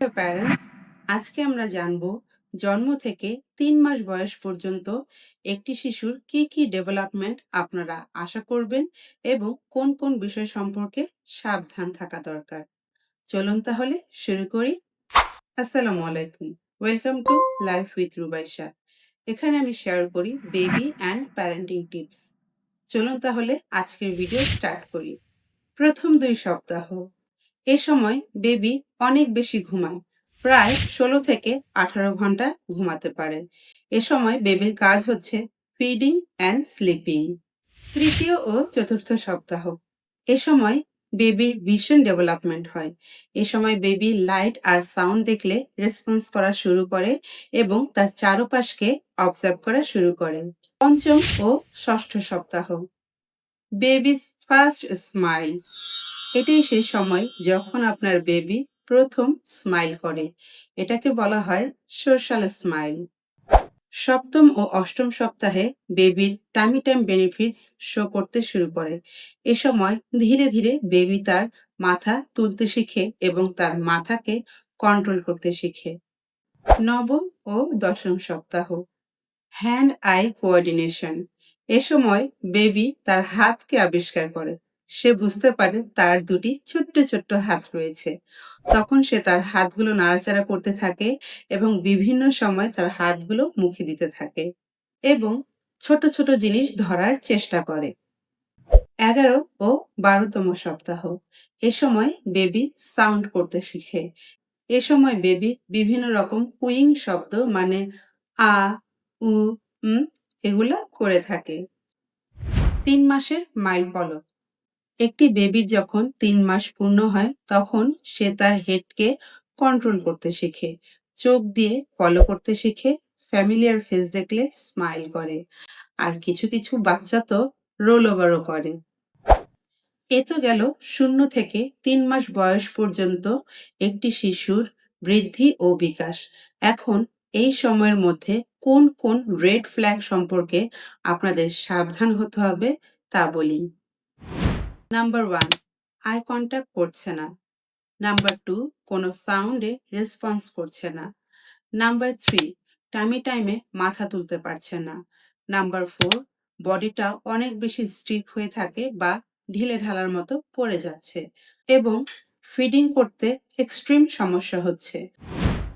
Parents আজকে আমরা জানব জন্ম থেকে তিন মাস বয়স পর্যন্ত একটি শিশুর কি কি ডেভেলপমেন্ট আপনারা আশা করবেন এবং কোন কোন বিষয় সম্পর্কে সাবধান থাকা দরকার। চলুন তাহলে শুরু করি। আসসালামু আলাইকুম। Welcome to life with Rubaisha এখানে আমি শেয়ার করি বেবি অ্যান্ড প্যারেন্টিং টিপস চলুন তাহলে আজকের ভিডিও স্টার্ট করি। প্রথম দুই সপ্তাহ। এ সময় বেবি অনেক বেশি ঘুমায়, প্রায় ষোলো থেকে আঠারো ঘণ্টা ঘুমাতে পারে। এ সময় বেবির কাজ হচ্ছে ফিডিং অ্যান্ড স্লিপিং তৃতীয় ও চতুর্থ সপ্তাহ। এ সময় বেবির ভিশন ডেভেলপমেন্ট হয়। এ সময় বেবি লাইট আর সাউন্ড দেখলে রেসপন্স করা শুরু করে এবং তার চারপাশকে অবজার্ভ করা শুরু করে। পঞ্চম ও ষষ্ঠ সপ্তাহ। বেবিস ফার্স্ট স্মাইল এটাই সেই সময় যখন আপনার বেবি প্রথম স্মাইল করে। এটাকে বলা হয় সোশ্যাল স্মাইল সপ্তম ও অষ্টম সপ্তাহে বেবির টামি টাইম বেনিফিটস শো করতে শুরু করে। এ সময় ধীরে ধীরে বেবি তার মাথা তুলতে শিখে এবং তার মাথাকে কন্ট্রোল করতে শিখে। নবম ও দশম সপ্তাহ। হ্যান্ড আই কোঅর্ডিনেশন এ সময় বেবি তার হাতকে আবিষ্কার করে। সে বুঝতে পারে তার দুটি ছোট্ট ছোট্ট হাত রয়েছে। তখন সে তার হাতগুলো নাড়াচাড়া করতে থাকে এবং বিভিন্ন সময় তার হাতগুলো মুখে দিতে থাকে এবং ছোট ছোট জিনিস ধরার চেষ্টা করে। এগারো ও বারোতম সপ্তাহ। এ সময় বেবি সাউন্ড করতে শিখে। এ সময় বেবি বিভিন্ন রকম কুইং শব্দ মানে আ, উ এগুলা করে থাকে। তিন মাসের মাইল পলক। একটি বেবির যখন তিন মাস পূর্ণ হয়, তখন সে তার হেডকে কন্ট্রোল করতে শিখে, চোখ দিয়ে ফলো করতে শিখে ফ্যামিলিয়ার ফেস দেখলে স্মাইল করে। আর কিছু কিছু বাচ্চা তো রোল ওভারও করে। এ তো গেল শূন্য থেকে তিন মাস বয়স পর্যন্ত একটি শিশুর বৃদ্ধি ও বিকাশ। এখন এই সময়ের মধ্যে কোন কোন রেড ফ্ল্যাগ সম্পর্কে আপনাদের সাবধান হতে হবে তা বলি। নাম্বার ওয়ান আই কন্ট্যাক্ট করছে না। নাম্বার টু কোনো সাউন্ডে রেসপন্স করছে না। নাম্বার থ্রি টাইমে টাইমে মাথা তুলতে পারছে না। নাম্বার ফোর বডিটা অনেক বেশি স্ট্রিক হয়ে থাকে বা ঢিলে ঢালার মতো পড়ে যাচ্ছে এবং ফিডিং করতে এক্সট্রিম সমস্যা হচ্ছে।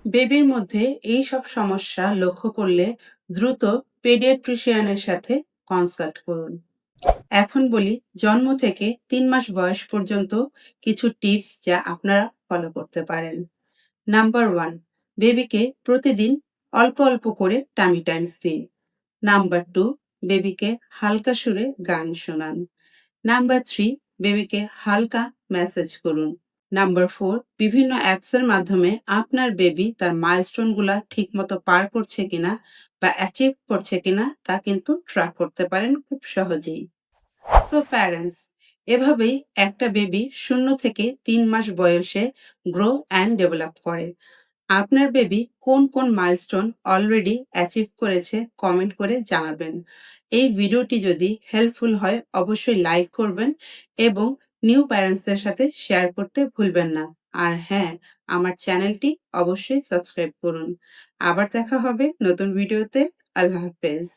বেবির মধ্যে এই সব সমস্যা লক্ষ্য করলে দ্রুত পেডিয়াট্রিশিয়ানের সাথে কনসাল্ট করুন। এখন বলি, জন্ম থেকে তিন মাস বয়স পর্যন্ত কিছু টিপস যা আপনারা ফলো করতে পারেন। নাম্বার ওয়ান বেবিকে প্রতিদিন অল্প অল্প করে টামি টাইমস দিন। নাম্বার টু বেবিকে হালকা সুরে গান শোনান। নাম্বার থ্রি বেবিকে হালকা মেসেজ করুন। নাম্বার ফোর বিভিন্ন অ্যাপসের মাধ্যমে আপনার বেবি তার মাইলস্টোনগুলা ঠিকমতো পার করছে কিনা বা অ্যাচিভ করছে কিনা তা কিন্তু ট্র্যাক করতে পারেন খুব সহজেই। সো প্যারেন্টস এভাবেই একটা বেবি শূন্য থেকে তিন মাস বয়সে গ্রো অ্যান্ড ডেভেলপ করে। আপনার বেবি কোন কোন মাইলস্টোন অলরেডি অ্যাচিভ করেছে কমেন্ট করে জানাবেন। এই ভিডিওটি যদি হেল্পফুল হয়, অবশ্যই লাইক করবেন এবং নিউ প্যারেন্টসদের সাথে শেয়ার করতে ভুলবেন না। আর হ্যাঁ আমার চ্যানেলটি অবশ্যই সাবস্ক্রাইব করুন। আবার দেখা হবে নতুন ভিডিওতে আল্লাহ হাফেজ।